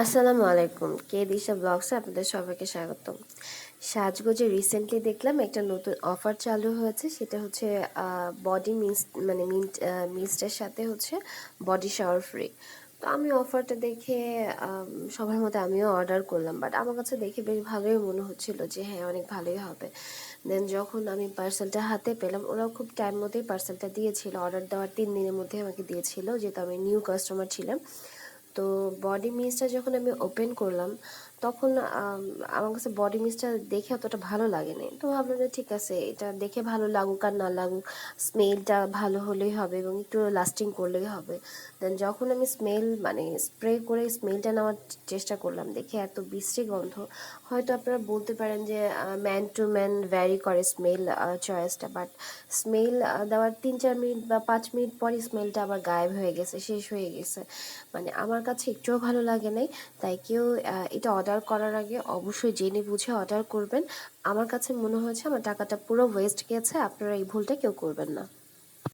আসসালামু আলাইকুম। কে দিশা ব্লগসে আপনাদের সবাইকে স্বাগতম। সাজগোজে রিসেন্টলি দেখলাম একটা নতুন অফার চালু হয়েছে। সেটা হচ্ছে বডি মিস্ট মানে মিন্ট মিস্টের সাথে হচ্ছে বডি শাওয়ার ফ্রি তো আমি অফারটা দেখে সবার মতো আমিও অর্ডার করলাম। বাট আমার কাছে দেখে বেশ ভালোই মনে হচ্ছিল যে হ্যাঁ অনেক ভালোই হবে। দেন যখন আমি পার্সেলটা হাতে পেলাম, ওরাও খুব টাইম মতোই পার্সেলটা দিয়েছিল। অর্ডার দেওয়ার তিন দিনের মধ্যে আমাকে দিয়েছিল, যেহেতু আমি নিউ কাস্টমার ছিলাম। তো বডি মিস্টটা যখন আমি ওপেন করলাম, তখন আমার কাছে বডি মিস্টটা দেখে অতটা ভালো লাগেনি। তো ভাবলাম যে ঠিক আছে, এটা দেখে ভালো লাগুক আর না লাগুক স্মেলটা ভালো হলেই হবে এবং একটু লাস্টিং করলেই হবে। দেন যখন আমি স্মেল মানে স্প্রে করে স্মেলটা নেওয়ার চেষ্টা করলাম, দেখে এত বিশ্রী গন্ধ, হয়তো আপনারা বলতে পারেন যে ম্যান টু ম্যান ভ্যারি করে স্মেল চয়েসটা বাট স্মেল দেওয়ার তিন চার মিনিট বা পাঁচ মিনিট পরই স্মেলটা আবার গায়েব হয়ে গেছে, শেষ হয়ে গেছে। মানে আমার কাছে একটুও ভালো লাগে নাই। তাই কেউ এটা অর্ডার করার আগে অবশ্যই জেনে বুঝে অর্ডার করবেন। আমার কাছে মনে হয়েছে আমার টাকাটা পুরো ওয়েস্ট গেছে, আপনারা এই ভুলটা কেউ করবেন না।